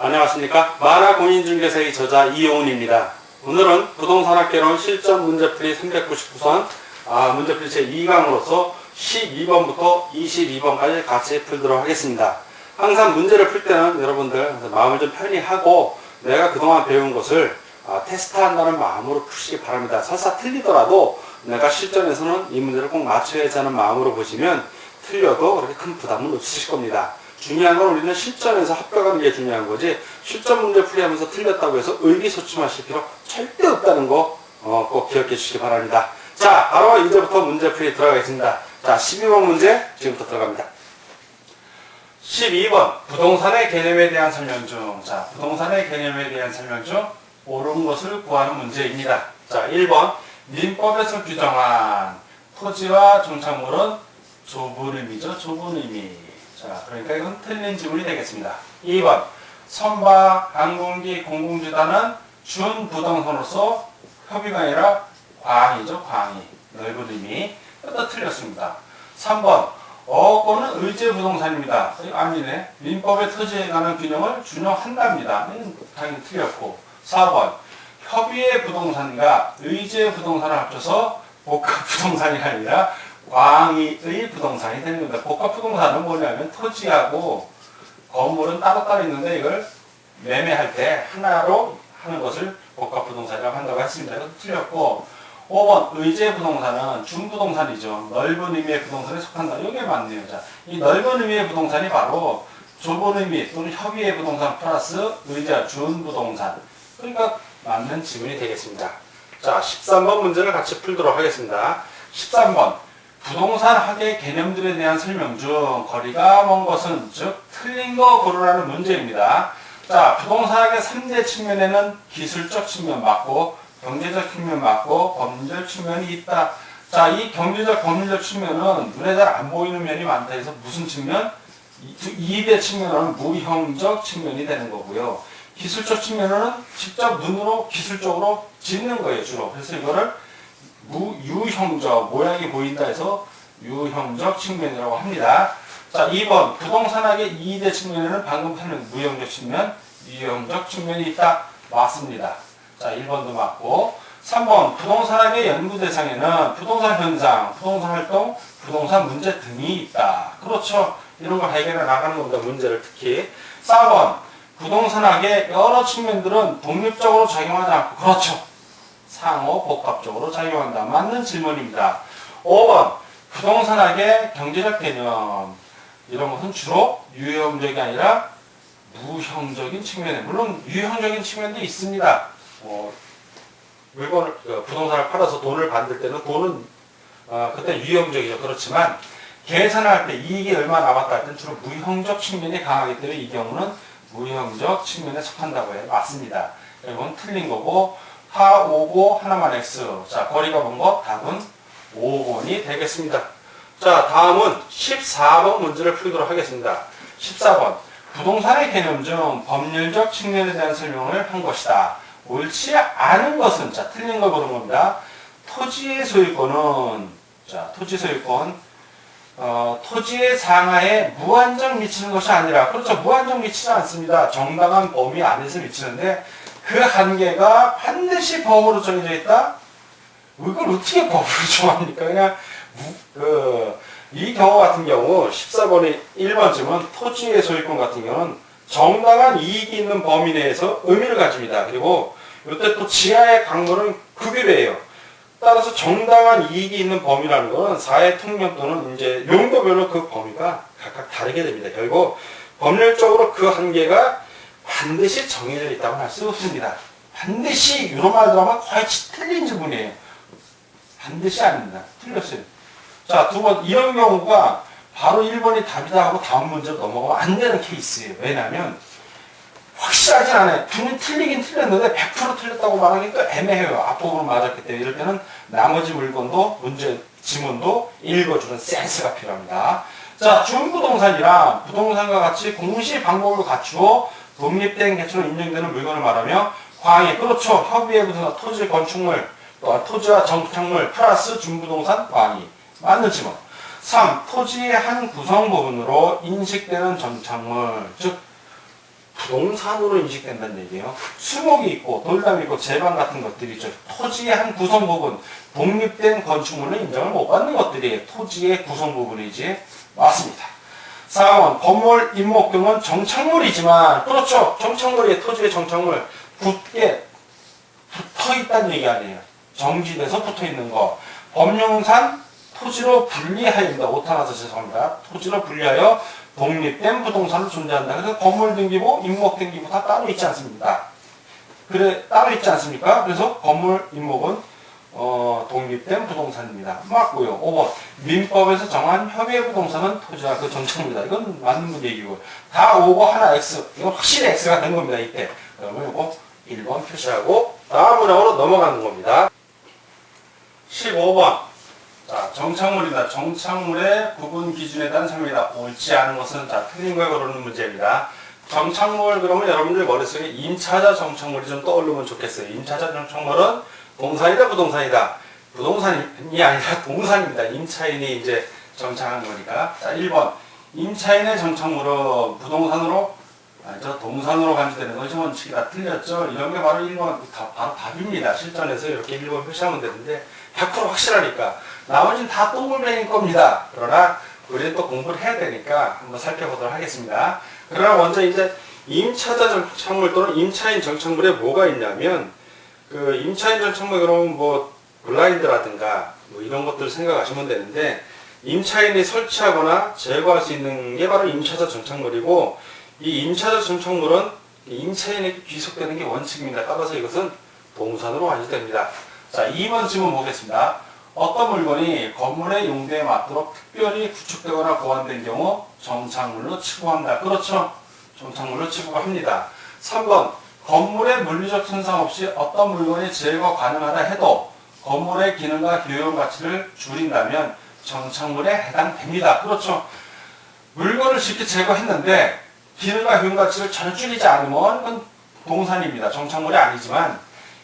안녕하십니까 마라 공인중개사의 저자 이용훈입니다. 오늘은 부동산학개론 실전 문제풀이 399선 아, 문제풀이 제2강으로서 12번부터 22번까지 같이 풀도록 하겠습니다. 항상 문제를 풀 때는 여러분들 마음을 좀 편히 하고 내가 그동안 배운 것을 아, 테스트한다는 마음으로 푸시기 바랍니다. 설사 틀리더라도 내가 실전에서는 이 문제를 꼭 맞춰야지 하는 마음으로 보시면 틀려도 그렇게 큰 부담은 없으실 겁니다. 중요한 건 우리는 실전에서 합격하는 게 중요한 거지 실전 문제 풀이하면서 틀렸다고 해서 의기소침하실 필요 절대 없다는 거 어, 꼭 기억해 주시기 바랍니다. 자, 바로 이제부터 문제 풀이 들어가겠습니다. 자, 12번 문제 지금부터 들어갑니다. 12번 부동산의 개념에 대한 설명 중. 자, 부동산의 개념에 대한 설명 중 옳은 것을 구하는 문제입니다. 자, 1번 민법에서 규정한 토지와 종착물은 좁은 의미죠. 좁은 의미. 자, 그러니까 이건 틀린 지문이 되겠습니다. 2번 선박, 항공기, 공공주단은 준부동산으로서 협의가 아니라 광이죠. 광이. 넓은 의미. 이것도 틀렸습니다. 3번 어권은 의제 부동산입니다. 이거 아니네. 민법의 토지에 관한 균형을 준용한답니다. 당연히 틀렸고. 4번 협의의 부동산과 의제 부동산을 합쳐서 복합 부동산이 아니라 광의의 부동산이 되는 겁니다. 복합 부동산은 뭐냐면 토지하고 건물은 따로따로 있는데 이걸 매매할 때 하나로 하는 것을 복합 부동산이라고 한다고 했습니다. 이것도 틀렸고 5번 의제 부동산은 중부동산이죠. 넓은 의미의 부동산에 속한다. 이게 맞네요. 자, 이 넓은 의미의 부동산이 바로 좁은 의미 또는 협의의 부동산 플러스 의자 준부동산. 그러니까 맞는 지문이 되겠습니다. 자, 13번 문제를 같이 풀도록 하겠습니다. 13번. 부동산 학의 개념들에 대한 설명 중 거리가 먼 것은 즉 틀린 거 고르라는 문제입니다. 자, 부동산학의 3대 측면에는 기술적 측면 맞고 경제적 측면 맞고 법률적 측면이 있다. 자, 이 경제적 법률적 측면은 눈에 잘 안 보이는 면이 많다 해서 무슨 측면? 이 2대 측면은 무형적 측면이 되는 거고요. 기술적 측면은 직접 눈으로 기술적으로 짓는 거예요, 주로. 그래서 이거를 무 유형적, 모양이 보인다 해서 유형적 측면이라고 합니다. 자, 2번. 부동산학의 2대 측면에는 방금 설명 무형적 측면, 유형적 측면이 있다. 맞습니다. 자, 1번도 맞고. 3번. 부동산학의 연구 대상에는 부동산 현상, 부동산 활동, 부동산 문제 등이 있다. 그렇죠. 이런 걸 해결해 나가는 겁니다. 문제를 특히. 4번. 부동산학의 여러 측면들은 독립적으로 작용하지 않고, 그렇죠. 상호 복합적으로 작용한다. 맞는 질문입니다. 5번. 부동산학의 경제적 개념. 이런 것은 주로 유형적이 아니라 무형적인 측면에, 물론 유형적인 측면도 있습니다. 어, 물건을, 그 부동산을 팔아서 돈을 받을 때는 돈은, 어, 그때 유형적이죠. 그렇지만, 계산할 때 이익이 얼마 남았다 할 때는 주로 무형적 측면이 강하기 때문에 이 경우는 무형적 측면에 속한다고 해요. 맞습니다. 이건 틀린 거고, 하 5고 하나만 x. 자, 거리가 먼거 답은 5번이 되겠습니다. 자, 다음은 14번 문제를 풀도록 하겠습니다. 14번. 부동산의 개념 중 법률적 측면에 대한 설명을 한 것이다. 옳지 않은 것은, 자, 틀린 걸 보는 겁니다. 토지의 소유권은, 자, 토지 소유권, 어, 토지의 상하에 무한정 미치는 것이 아니라, 그렇죠. 무한정 미치지 않습니다. 정당한 범위 안에서 미치는데, 그 한계가 반드시 법으로 정해져 있다? 이걸 어떻게 법으로 정합니까? 그냥, 그, 이 경우 같은 경우, 14번의 1번쯤은 토지의 소유권 같은 경우는 정당한 이익이 있는 범위 내에서 의미를 가집니다. 그리고 이때 또 지하의 강물은 급유래예요. 따라서 정당한 이익이 있는 범위라는 것은 사회 통념 또는 이제 용도별로 그 범위가 각각 다르게 됩니다. 결국 법률적으로 그 한계가 반드시 정해져 있다고 할 수 없습니다. 반드시 말 들어가면 거의 틀린 질문이에요. 반드시 아닙니다. 틀렸어요. 자, 두 번, 이런 경우가 바로 1번이 답이다 하고 다음 문제로 넘어가면 안 되는 케이스예요. 왜냐하면 확실하진 않아요. 분명 틀리긴 틀렸는데 100% 틀렸다고 말하기가 애매해요. 앞부분 맞았기 때문에 이럴 때는 나머지 물건도 문제 지문도 읽어주는 센스가 필요합니다. 자, 중부동산이란 부동산과 같이 공시 방법을 갖추어 독립된 개체로 인정되는 물건을 말하며 광해 그렇죠. 협의의 부동산 토지 건축물 또한 토지와 정착물 플러스 중부동산 광이 맞는 지문. 3. 토지의 한 구성 부분으로 인식되는 정착물, 즉 부동산으로 인식된다는 얘기예요. 수목이 있고 돌담이 있고 제방 같은 것들이 있죠. 토지의 한 구성 부분, 독립된 건축물로 인정을 못 받는 것들이 토지의 구성 부분이지 맞습니다. 4번 건물 임목 등은 정착물이지만 그렇죠. 정착물이 토지의 정착물 굳게 붙어 있다는 얘기 아니에요. 정지돼서 붙어 있는 거. 법령상 토지로 분리하여입니다. 오타나서 죄송합니다. 토지로 분리하여 독립된 부동산으로 존재한다. 그래서 건물 등기부, 임목 등기부 다 따로 있지 않습니까? 그래 따로 있지 않습니까? 그래서 건물 임목은 어, 독립된 부동산입니다. 맞고요. 5번 민법에서 정한 협의 부동산은 토지와 그 정착물이다. 이건 맞는 문 얘기고 다 5고 하나 X. 이건 확실히 X가 된 겁니다. 이때. 그러면 이거 1번 표시하고 다음 문항으로 넘어가는 겁니다. 15번 자, 정착물이다. 정착물의 구분 기준에 대한 설명이다. 옳지 않은 것은 자, 틀린 걸 고르는 문제입니다. 정착물 그러면 여러분들 머릿속에 임차자 정착물이 좀 떠오르면 좋겠어요. 임차자 정착물은 동산이다 부동산이다. 부동산이 아니라 동산입니다. 임차인이 이제 정착한 거니까. 자, 1번. 임차인의 정착물은 부동산으로 아, 저 동산으로 간주되는 것이 원칙이다. 틀렸죠? 이런 게 바로 1번, 다, 바로 답입니다. 실전에서 이렇게 1번 표시하면 되는데 100% 확실하니까. 나머지는 다 동물뱅인 겁니다. 그러나 우리는 또 공부를 해야 되니까 한번 살펴보도록 하겠습니다. 그러나 먼저 이제 임차자 정착물 또는 임차인 정착물에 뭐가 있냐면 그 임차인 정착물 그러면 뭐 블라인드라든가 뭐 이런 것들 생각하시면 되는데 임차인이 설치하거나 제거할 수 있는 게 바로 임차자 정착물이고 이 임차자 정착물은 임차인에게 귀속되는 게 원칙입니다. 따라서 이것은 동산으로 완주됩니다. 자, 2번 질문 보겠습니다. 어떤 물건이 건물의 용도에 맞도록 특별히 구축되거나 보완된 경우 정착물로 취급한다. 그렇죠? 정착물로 취급합니다. 3번 건물의 물리적 손상 없이 어떤 물건이 제거 가능하다 해도 건물의 기능과 효용 가치를 줄인다면 정착물에 해당됩니다. 그렇죠? 물건을 쉽게 제거했는데 기능과 효용 가치를 전혀 줄이지 않으면 그건 동산입니다. 정착물이 아니지만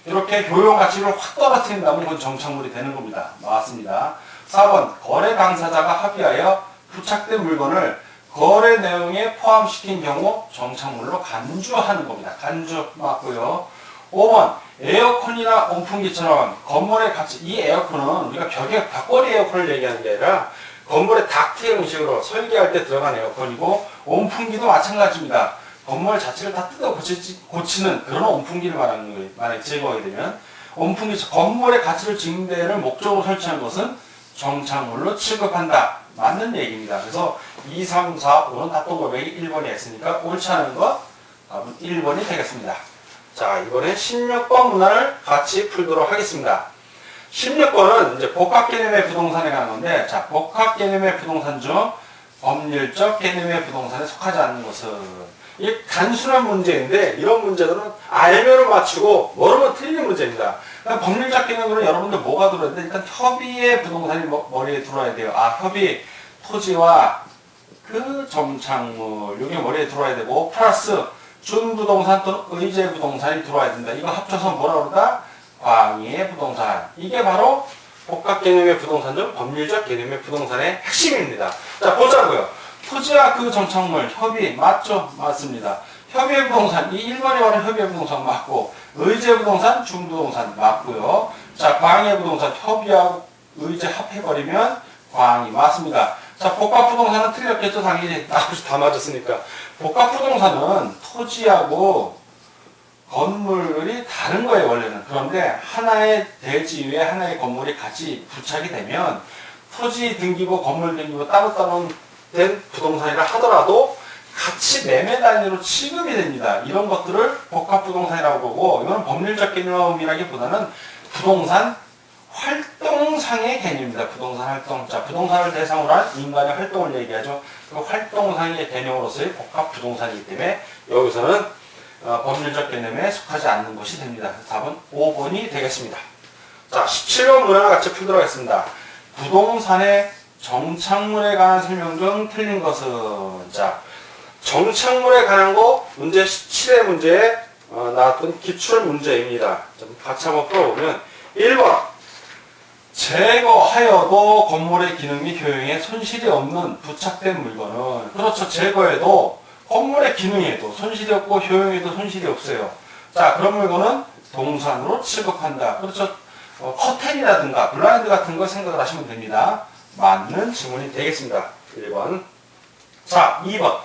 이렇게 효용 가치를 확 떨어뜨린다면 그건 정착물이 되는 겁니다. 맞습니다. 4번 거래 당사자가 합의하여 부착된 물건을 거래 내용에 포함시킨 경우 정착물로 간주하는 겁니다. 간주 맞고요. 5번 에어컨이나 온풍기처럼 건물의 가치 이 에어컨은 우리가 벽에 벽걸이 에어컨을 얘기하는 게 아니라 건물의 닥트 형식으로 설계할 때 들어간 에어컨이고 온풍기도 마찬가지입니다. 건물 자체를 다 뜯어 고치, 고치는 그런 온풍기를 말하는 거예요. 만약에 제거하게 되면 온풍기 건물의 가치를 증대를 목적으로 설치한 것은 정착물로 취급한다. 맞는 얘기입니다. 그래서 2, 3, 4, 5는 다 동그라미 1번이 했으니까 옳지 않은 거 답은 1번이 되겠습니다. 자, 이번에 16번 문항을 같이 풀도록 하겠습니다. 16번은 이제 복합 개념의 부동산에 관한 건데, 자, 복합 개념의 부동산 중 법률적 개념의 부동산에 속하지 않는 것은 이 단순한 문제인데 이런 문제들은 알면은 맞추고 모르면 틀리는 문제입니다. 그러니까 법률적 개념으로 여러분들 뭐가 돼? 일단 협의의 부동산이 머- 머리에 들어와야 돼요. 아, 협의 토지와 그 정착물 이게 머리에 들어와야 되고 플러스 준부동산 또는 의제 부동산이 들어와야 된다. 이거 합쳐서 뭐라 그러다? 광의의 부동산. 이게 바로 복합 개념의 부동산 중 법률적 개념의 부동산의 핵심입니다. 자, 보자고요. 토지와 그 정착물, 협의, 맞죠? 맞습니다. 협의 부동산, 이 1번에 말하는 협의 부동산 맞고, 의제 부동산, 중부동산 맞고요. 자, 광의 부동산, 협의하고 의제 합해버리면 광이 맞습니다. 자, 복합 부동산은 틀렸겠죠? 당연히. 나머지 다 맞았으니까. 복합 부동산은 토지하고 건물이 다른 거예요, 원래는. 그런데 하나의 대지 위에 하나의 건물이 같이 부착이 되면 토지 등기부, 건물 등기부 따로따로 된 부동산이라 하더라도 같이 매매 단위로 취급이 됩니다. 이런 것들을 복합 부동산이라고 보고 이거는 법률적 개념이라기보다는 부동산 활동상의 개념입니다. 부동산 활동. 자, 부동산을 대상으로 한 인간의 활동을 얘기하죠. 그 활동상의 개념으로서의 복합 부동산이기 때문에 여기서는 어, 법률적 개념에 속하지 않는 것이 됩니다. 답은 5번이 되겠습니다. 자, 17번 문항 같이 풀도록 하겠습니다. 부동산의 정착물에 관한 설명 중 틀린 것은 자 정착물에 관한 거 문제 17의 문제에 어, 나왔던 기출 문제입니다. 좀 같이 한번 풀어보면 1번 제거하여도 건물의 기능 및 효용에 손실이 없는 부착된 물건은 그렇죠 제거해도 건물의 기능에도 손실이 없고 효용에도 손실이 없어요. 자 그런 물건은 동산으로 취급한다. 그렇죠? 어, 커튼이라든가 블라인드 같은 거 생각을 하시면 됩니다. 맞는 질문이 되겠습니다. 1번. 자 2번.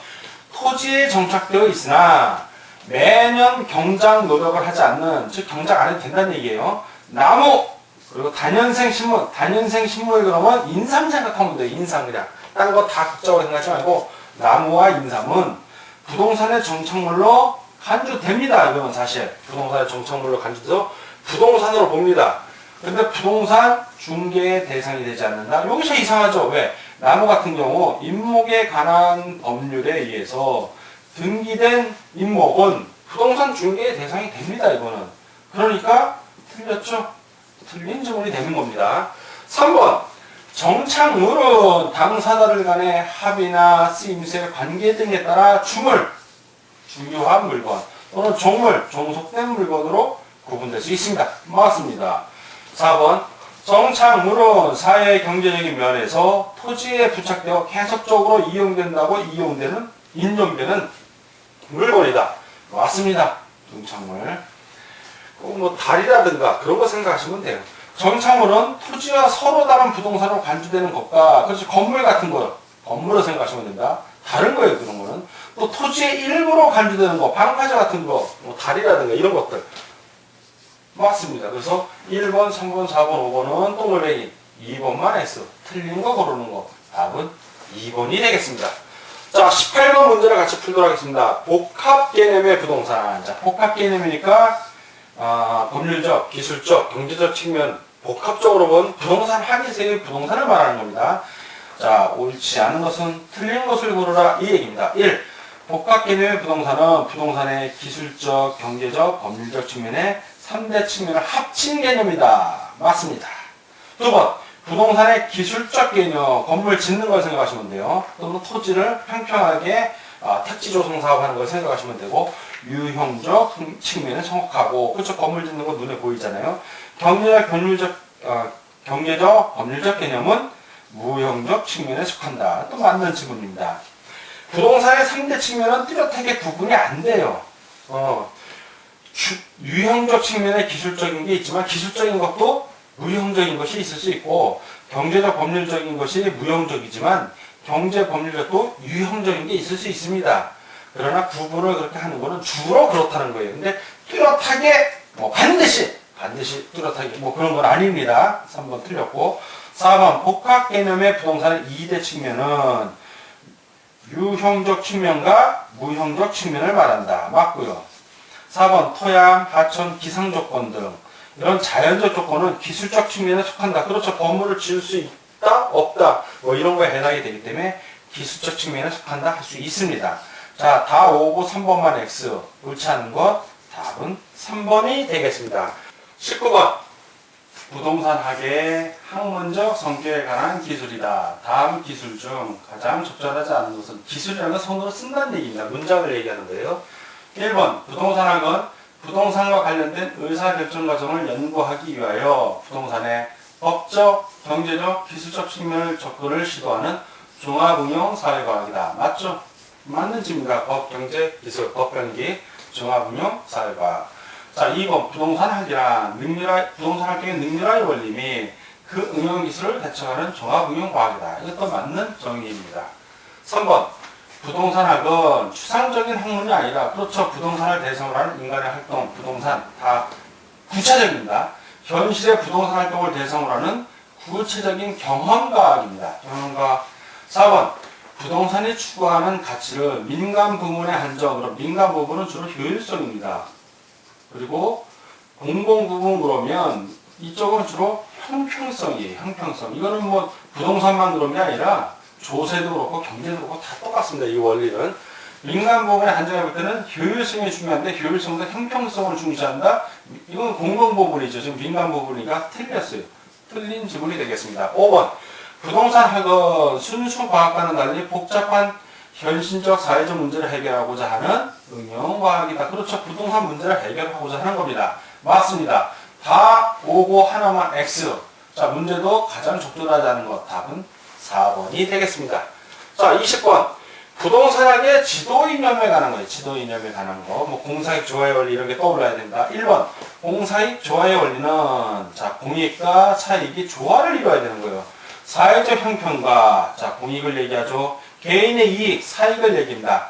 토지에 정착되어 있으나 매년 경작 노력을 하지 않는 즉 경작 안 해도 된다는 얘기예요. 나무 그리고 단연생 식물, 단연생 식물 그러면 인삼 생각하면 돼요. 인삼 그냥. 다른 거 다 극적으로 생각하지 말고 나무와 인삼은 부동산의 정착물로 간주됩니다. 이건 사실 부동산의 정착물로 간주돼서 부동산으로 봅니다. 근데 부동산 중개의 대상이 되지 않는다. 여기서 이상하죠. 왜? 나무 같은 경우 임목에 관한 법률에 의해서 등기된 임목은 부동산 중개의 대상이 됩니다. 이거는. 그러니까 틀렸죠. 틀린 질문이 되는 겁니다. 3번. 정착물은 당사자들 간의 합의나 쓰임새, 관계 등에 따라 주물, 중요한 물건 또는 종물, 종속된 물건으로 구분될 수 있습니다. 맞습니다. 4번. 정착물은 사회 경제적인 면에서 토지에 부착되어 계속적으로 이용된다고 이용되는 인정되는 물건이다. 맞습니다. 정착물. 뭐 달이라든가 그런 거 생각하시면 돼요. 정착물은 토지와 서로 다른 부동산으로 간주되는 것과 그렇지 건물 같은 거 건물로 생각하시면 된다. 다른 거예요 그런 거는 또 토지의 일부로 간주되는 거 방파제 같은 거뭐 달이라든가 이런 것들 맞습니다. 그래서 1번, 3번, 4번, 5번은 동글뱅이 2번만 했어. 틀린 거 고르는 거 답은 2번이 되겠습니다. 자 18번 문제를 같이 풀도록 하겠습니다. 복합 개념의 부동산 자 복합 개념이니까 아, 법률적, 기술적, 경제적 측면 복합적으로 본 부동산 합의세의 부동산을 말하는 겁니다. 자, 옳지 않은 것은 틀린 것을 고르라 이 얘기입니다. 1. 복합 개념의 부동산은 부동산의 기술적, 경제적, 법률적 측면의 3대 측면을 합친 개념이다. 맞습니다. 두 번. 부동산의 기술적 개념, 건물 짓는 걸 생각하시면 돼요. 또는 토지를 평평하게 아, 택지 조성 사업하는 걸 생각하시면 되고 유형적 측면에 정확하고 그렇죠 건물 짓는 거 눈에 보이잖아요. 경제적 법률적 어, 경제적 법률적 개념은 무형적 측면에 속한다. 또 맞는 질문입니다. 부동산의 상대 측면은 뚜렷하게 구분이 안 돼요. 어, 주, 유형적 측면에 기술적인 게 있지만 기술적인 것도 무형적인 것이 있을 수 있고 경제적 법률적인 것이 무형적이지만 경제 법률적도 유형적인 게 있을 수 있습니다. 그러나 구분을 그렇게 하는 거는 주로 그렇다는 거예요. 근데 뚜렷하게 뭐 반드시 반드시 뚜렷하게 뭐 그런 건 아닙니다. 3번 틀렸고 4번 복합 개념의 부동산의 2대 측면은 유형적 측면과 무형적 측면을 말한다. 맞고요. 4번 토양, 하천, 기상 조건 등 이런 자연적 조건은 기술적 측면에 속한다. 그렇죠. 건물을 지을 수 있다, 없다. 뭐 이런 거에 해당이 되기 때문에 기술적 측면에 속한다 할 수 있습니다. 자, 다 오고 3번만 X. 옳지 않은 것 답은 3번이 되겠습니다. 19번. 부동산 학의 학문적 성격에 관한 기술이다. 다음 기술 중 가장 적절하지 않은 것은 기술이라는 건 손으로 쓴다는 얘기입니다. 문장을 얘기하는 거예요. 1번. 부동산 학은 부동산과 관련된 의사결정 과정을 연구하기 위하여 부동산의 법적, 경제적, 기술적 측면을 접근을 시도하는 종합응용 사회과학이다. 맞죠? 맞는 질입니다. 법, 경제, 기술, 법변기, 종합응용 사회과학. 자, 2번 부동산 학이란 능률화, 부동산 활동의 능률화의 원리 및 그 응용 기술을 대처하는 종합 응용 과학이다. 이것도 맞는 정의입니다. 3번 부동산학은 추상적인 학문이 아니라 그렇죠. 부동산을 대상으로 하는 인간의 활동, 부동산 다 구체적입니다. 현실의 부동산 활동을 대상으로 하는 구체적인 경험과학입니다. 경험과학. 4번 부동산이 추구하는 가치를 민간 부문에 한정으로 민간 부분은 주로 효율성입니다. 그리고 공공 부분 그러면 이쪽은 주로 형평성이에요. 형평성. 이거는 뭐 부동산만 그런 게 아니라 조세도 그렇고 경제도 그렇고 다 똑같습니다. 이 원리는. 민간 부분에 한정해 볼 때는 효율성이 중요한데 효율성보다 형평성을 중시한다. 이건 공공 부분이죠. 지금 민간 부분이가 틀렸어요. 틀린 지문이 되겠습니다. 5번. 부동산 학은 순수 과학과는 달리 복잡한 현실적 사회적 문제를 해결하고자 하는 응용과학이다. 그렇죠. 부동산 문제를 해결하고자 하는 겁니다. 맞습니다. 다 오고 하나만 X. 자, 문제도 가장 적절하다는 것. 답은 4번이 되겠습니다. 자, 20번. 부동산학의 지도 이념에 관한 거예요. 지도 이념에 관한 거. 뭐 공사익 조화의 원리 이런 게 떠올라야 됩니다. 1번. 공사익 조화의 원리는 자, 공익과 차익이 조화를 이루어야 되는 거예요. 사회적 형평과 자, 공익을 얘기하죠. 개인의 이익, 사익을 얘기합니다.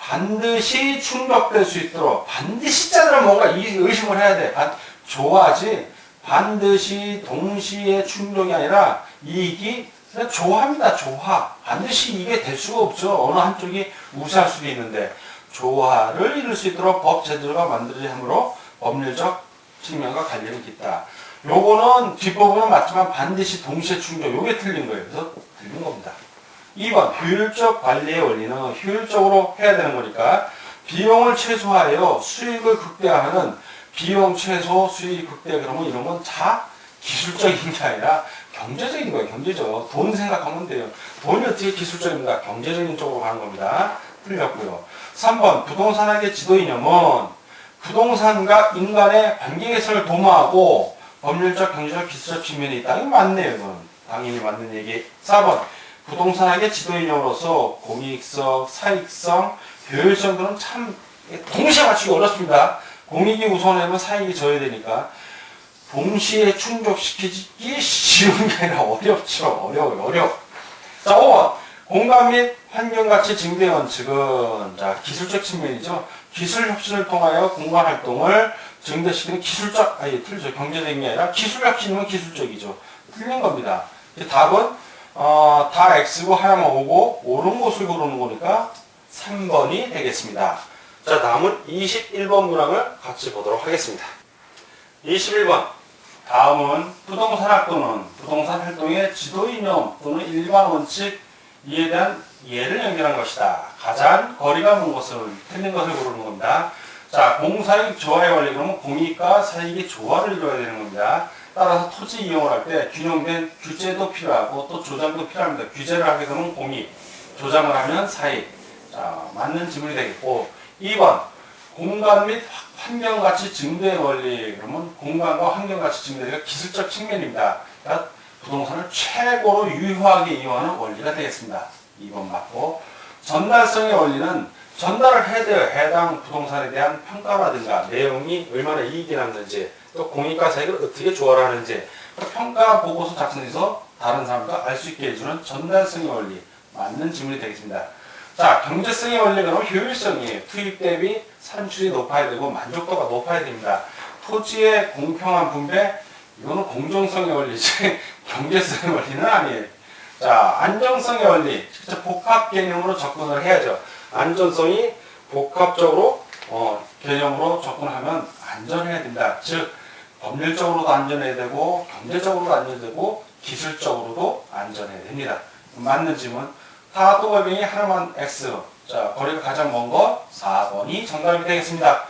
반드시 충족될 수 있도록 반드시 자들은 뭔가 이 의심을 해야 돼. 반, 조화지. 반드시 동시에 충족이 아니라 이익이 조화입니다. 조화. 반드시 이게 될 수가 없죠. 어느 한쪽이 우세할 수도 있는데 조화를 이룰 수 있도록 법 제도가 만들어야 하므로 법률적 측면과 관련이 있다. 요거는 뒷부분은 맞지만 반드시 동시에 충족. 요게 틀린 거예요. 그래서 틀린 겁니다. 2번 효율적 관리의 원리는 효율적으로 해야 되는 거니까 비용을 최소화하여 수익을 극대화하는 비용 최소 수익 극대 그러면 이런 건 다 기술적인 게 아니라 경제적인 거예요. 경제적. 돈 생각하면 돼요. 돈이 어떻게 기술적입니까? 경제적인 쪽으로 가는 겁니다. 틀렸고요. 3번 부동산학의 지도 이념은 부동산과 인간의 관계 개선을 도모하고 법률적, 경제적, 기술적 측면이 있다. 이거 맞네요. 이건. 당연히 맞는 얘기. 4번 부동산학의 지도 이념으로서 공익성, 사익성, 효율성 등은 참 동시에 맞추기 어렵습니다. 공익이 우선하면 사익이 져야 되니까 동시에 충족시키기 쉬운 게 아니라 어렵죠. 어려워요. 어려워. 자, 5번. 공간 및 환경가치 증대 원칙은 자, 기술적 측면이죠. 기술 혁신을 통하여 공간 활동을 증대시키는 기술적, 아니, 틀리죠. 경제적인 게 아니라 기술 혁신은 기술적이죠. 틀린 겁니다. 답은 어, 다 X고 하나만 오고 옳은 것을 고르는 거니까 3번이 되겠습니다. 자, 다음은 21번 문항을 같이 보도록 하겠습니다. 21번. 다음은 부동산학 또는 부동산 활동의 지도 이념 또는 일반 원칙 이에 대한 예를 연결한 것이다. 가장 거리가 먼 것을 틀린 것을 고르는 겁니다. 자, 공사익 조화의 원리 그러면 공익과 사익이 조화를 이루어야 되는 겁니다. 따라서 토지 이용을 할 때 균형된 규제도 필요하고 또 조장도 필요합니다. 규제를 하게 되면 공익, 조장을 하면 사익. 자, 맞는 질문이 되겠고 2번 공간 및 환경 가치 증대 원리 그러면 공간과 환경 가치 증대가 기술적 측면입니다. 그러니까 부동산을 최고로 유효하게 이용하는 원리가 되겠습니다. 2번 맞고 전달성의 원리는 전달을 해야 돼요. 해당 부동산에 대한 평가라든가 내용이 얼마나 이익이 남는지 또 공익과 사익을 어떻게 조화하는지 그 평가 보고서 작성해서 다른 사람과 알 수 있게 해주는 전달성의 원리 맞는 질문이 되겠습니다. 자, 경제성의 원리는 효율성이에요. 투입 대비 산출이 높아야 되고 만족도가 높아야 됩니다. 토지의 공평한 분배, 이거는 공정성의 원리지 경제성의 원리는 아니에요. 자, 안정성의 원리, 직접 복합 개념으로 접근을 해야죠. 안전성이 복합적으로 어, 개념으로 접근하면 안전해야 된다. 즉 법률적으로도 안전해야 되고 경제적으로도 안전되고 기술적으로도 안전해야 됩니다. 맞는 질문. 타도월빙이 하나만 X. 자, 거리가 가장 먼 거 4번이 정답이 되겠습니다.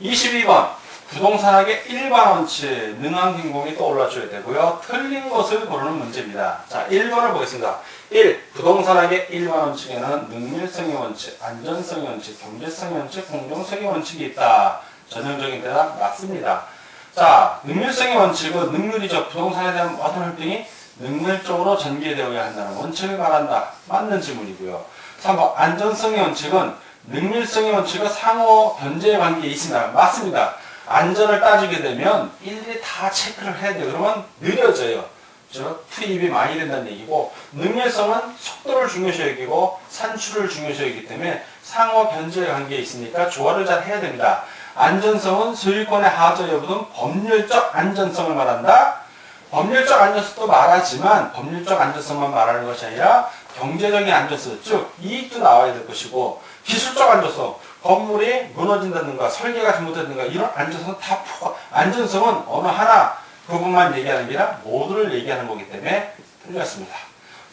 22번. 부동산학의 일반 원칙, 능한 행동이 떠올라줘야 되고요. 틀린 것을 고르는 문제입니다. 자, 1번을 보겠습니다. 1. 부동산학의 일반 원칙에는 능률성의 원칙, 안전성의 원칙, 경제성의 원칙, 공정성의 원칙이 있다. 전형적인 대답 맞습니다. 자, 능률성의 원칙은 능률이죠. 부동산에 대한 모든 활동이 능률적으로 전개되어야 한다는 원칙을 말한다. 맞는 질문이고요. 3번 안전성의 원칙은 능률성의 원칙과 상호 변제의 관계에 있습니다. 맞습니다. 안전을 따지게 되면 일일이 다 체크를 해야 돼요. 그러면 느려져요. 저 투입이 많이 된다는 얘기고 능률성은 속도를 중요시 여기고 산출을 중요시 여기기 때문에 상호 변제의 관계에 있으니까 조화를 잘 해야 됩니다. 안전성은 소유권의 하자 여부는 법률적 안전성을 말한다. 법률적 안전성도 말하지만 법률적 안전성만 말하는 것이 아니라 경제적인 안전성, 즉 이익도 나와야 될 것이고 기술적 안전성, 건물이 무너진다든가 설계가 잘못된다든가 이런 안전성은 다 포함. 안전성은 어느 하나 부분만 얘기하는 게 아니라 모두를 얘기하는 거기 때문에 틀렸습니다.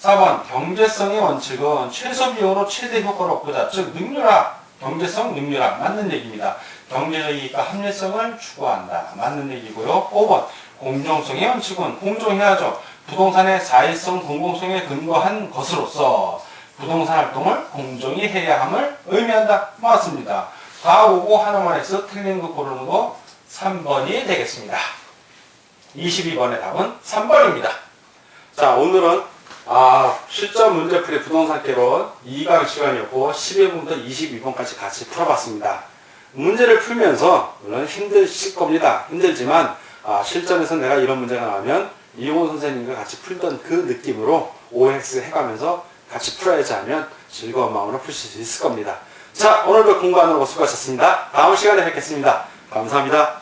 4번 경제성의 원칙은 최소 비용으로 최대 효과를 얻고자 즉 능률화 경제성 능률화 맞는 얘기입니다. 경제적 이익과 합리성을 추구한다 맞는 얘기고요. 5번 공정성의 원칙은 공정해야죠. 부동산의 사회성 공공성에 근거한 것으로서 부동산 활동을 공정히 해야 함을 의미한다. 맞습니다. 다 오고 하나만 해서 틀린 거 고르는 거 3번이 되겠습니다. 22번의 답은 3번입니다. 자, 오늘은 아, 실전 문제풀이 부동산 개론 2강 시간이었고 11번부터 22번까지 같이 풀어봤습니다. 문제를 풀면서 물론 힘드실 겁니다. 힘들지만 아, 실전에서 내가 이런 문제가 나오면 이용호 선생님과 같이 풀던 그 느낌으로 OX 해가면서 같이 풀어야지 하면 즐거운 마음으로 푸실 수 있을 겁니다. 자, 오늘도 공부하느라고 수고하셨습니다. 다음 시간에 뵙겠습니다. 감사합니다.